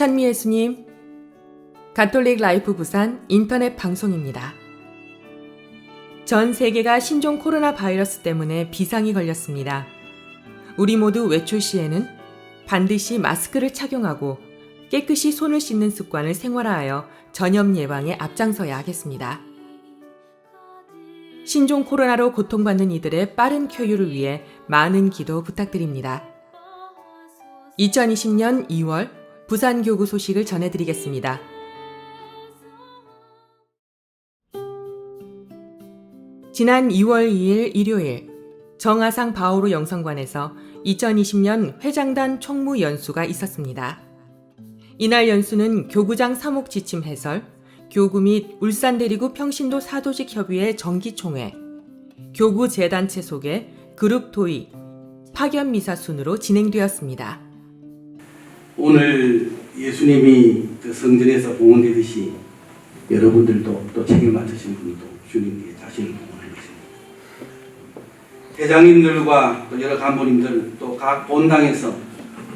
찬미 예수님, 가톨릭 라이프 부산 인터넷 방송입니다. 전 세계가 신종 코로나 바이러스 때문에 비상이 걸렸습니다. 우리 모두 외출 시에는 반드시 마스크를 착용하고 깨끗이 손을 씻는 습관을 생활화하여 전염 예방에 앞장서야 하겠습니다. 신종 코로나로 고통받는 이들의 빠른 쾌유를 위해 많은 기도 부탁드립니다. 2020년 2월 부산 교구 소식을 전해드리겠습니다. 지난 2월 2일 일요일 정하상 바오로 영성관에서 2020년 회장단 총무 연수가 있었습니다. 이날 연수는 교구장 사목 지침 해설, 교구 및 울산 대리구 평신도 사도직 협의회 정기총회, 교구 재단체 소개, 그룹 토의, 파견 미사 순으로 진행되었습니다. 오늘 예수님이 그 성전에서 봉헌되듯이 여러분들도 또 책임 맡으신 분도 주님께 자신을 봉헌할 것입니다. 대장님들과 또 여러 간부님들 또 각 본당에서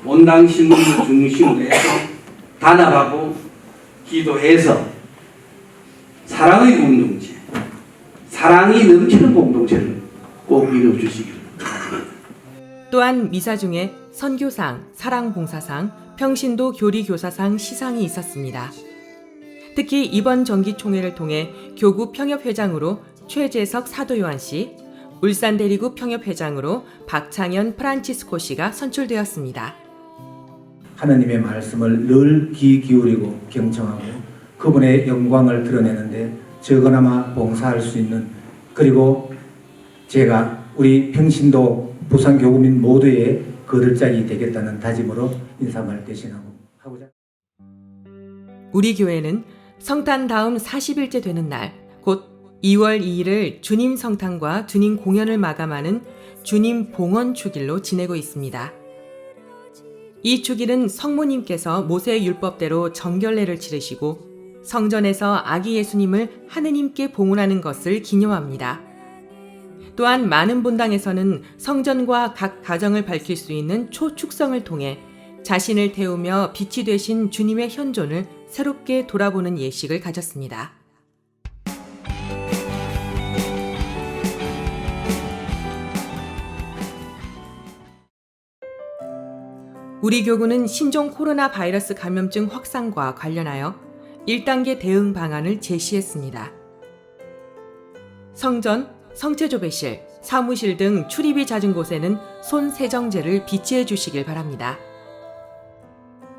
본당 신문을 중심으로 해서 단합하고 기도해서 사랑의 공동체, 사랑이 넘치는 공동체를 꼭 이루어 주시기를 바랍니다. 또한 미사 중에 선교상, 사랑봉사상, 평신도 교리교사상 시상이 있었습니다. 특히 이번 정기총회를 통해 교구 평협회장으로 최재석 사도요한 씨, 울산대리구 평협회장으로 박창현 프란치스코 씨가 선출되었습니다. 하나님의 말씀을 늘 귀 기울이고 경청하고 그분의 영광을 드러내는데 적어나마 봉사할 수 있는 그리고 제가 우리 평신도 부산교구민 모두의 거들짝이 되겠다는 다짐으로 인사말 대신하고 하고자 우리 교회는 성탄 다음 40일째 되는 날, 곧 2월 2일을 주님 성탄과 주님 공연을 마감하는 주님 봉헌 축일로 지내고 있습니다. 이 축일은 성모님께서 모세의 율법대로 정결례를 치르시고 성전에서 아기 예수님을 하느님께 봉헌하는 것을 기념합니다. 또한 많은 본당에서는 성전과 각 가정을 밝힐 수 있는 초축성을 통해 자신을 태우며 빛이 되신 주님의 현존을 새롭게 돌아보는 예식을 가졌습니다. 우리 교구는 신종 코로나 바이러스 감염증 확산과 관련하여 1단계 대응 방안을 제시했습니다. 성전, 성체조배실, 사무실 등 출입이 잦은 곳에는 손 세정제를 비치해 주시길 바랍니다.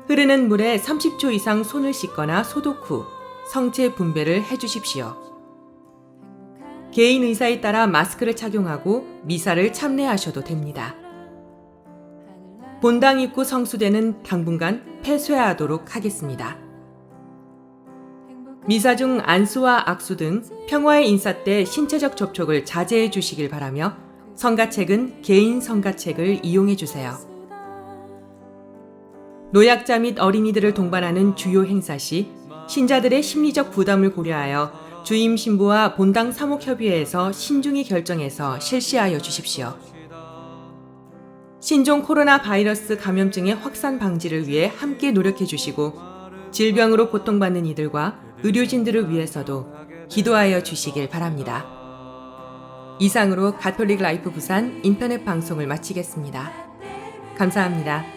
흐르는 물에 30초 이상 손을 씻거나 소독 후 성체 분배를 해 주십시오. 개인 의사에 따라 마스크를 착용하고 미사를 참례하셔도 됩니다. 본당 입구 성수대는 당분간 폐쇄하도록 하겠습니다. 미사 중 안수와 악수 등 평화의 인사 때 신체적 접촉을 자제해 주시길 바라며 성가책은 개인 성가책을 이용해 주세요. 노약자 및 어린이들을 동반하는 주요 행사 시 신자들의 심리적 부담을 고려하여 주임 신부와 본당 사목협의회에서 신중히 결정해서 실시하여 주십시오. 신종 코로나 바이러스 감염증의 확산 방지를 위해 함께 노력해 주시고 질병으로 고통받는 이들과 의료진들을 위해서도 기도하여 주시길 바랍니다. 이상으로 가톨릭 라이프 부산 인터넷 방송을 마치겠습니다. 감사합니다.